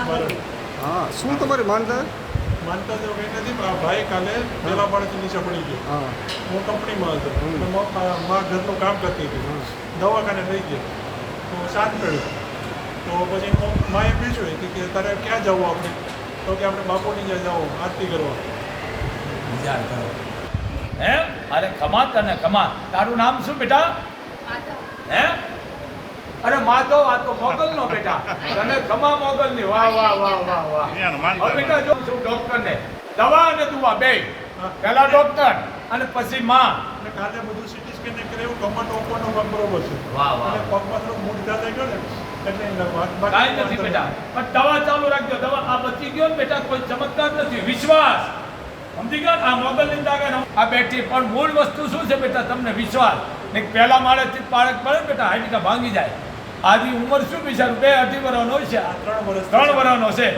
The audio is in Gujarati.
હા શું તમારી માનતા? માનતા તો કંઈ નથી પણ આ ભાઈ કાલે પેલા માળેથી નીચે પડી ગયો. હા. હું કંપનીમાં હતો. અને મા- ઘરનું કામ કરતી હતી. દવાખાને લઈ ગયો. તો સાત પડ્યો તો પછી મા માએ પૂછ્યું કે- કે તારે ક્યાં જવું આપણે? તો કે આપણે બાપુની જ્યાં જવું આરતી કરવા. વિચાર કરો. હે? અરે કમાત તને કમાત. તારું નામ શું બેટા? હે? અરે માધવ આ તો મોગલ નો બેટા. તને ખમા મોગલ ની વાહ વાહ વાહ વાહ. વાહ બેટા જો છું ડોક્ટર ને દવા અને દુવા બે. પેલા ડોક્ટર અને પછી માં. અને કાલે બધું સિટી સ્કેન ને એવું કમરનો ઉપરનો ભાગ બરોબર છે. વાહ, વાહ. અને પગમાં થોડું મૂળ થઈ ગયો ને કાંઈ નથી બેટા. પણ દવા ચાલુ રાખજો. દવા આ બચી ગયો ને બેટા કોઈ ચમત્કાર નથી. વિશ્વાસ. સમજી ગયો આ મોગલ ની તાકાત આ બેઠી પણ મૂળ વસ્તુ શું છે બેટા? તમને વિશ્વાસ. ને પહેલા માળેથી જ બાળક પડે ને બેટા હાઈટીકા ભાંગી જાય. આની ઉંમર શું બિચારું બે અઢી વર્ષનો છે? આ ત્રણ વર્ષ ત્રણ વર્ષનો છે.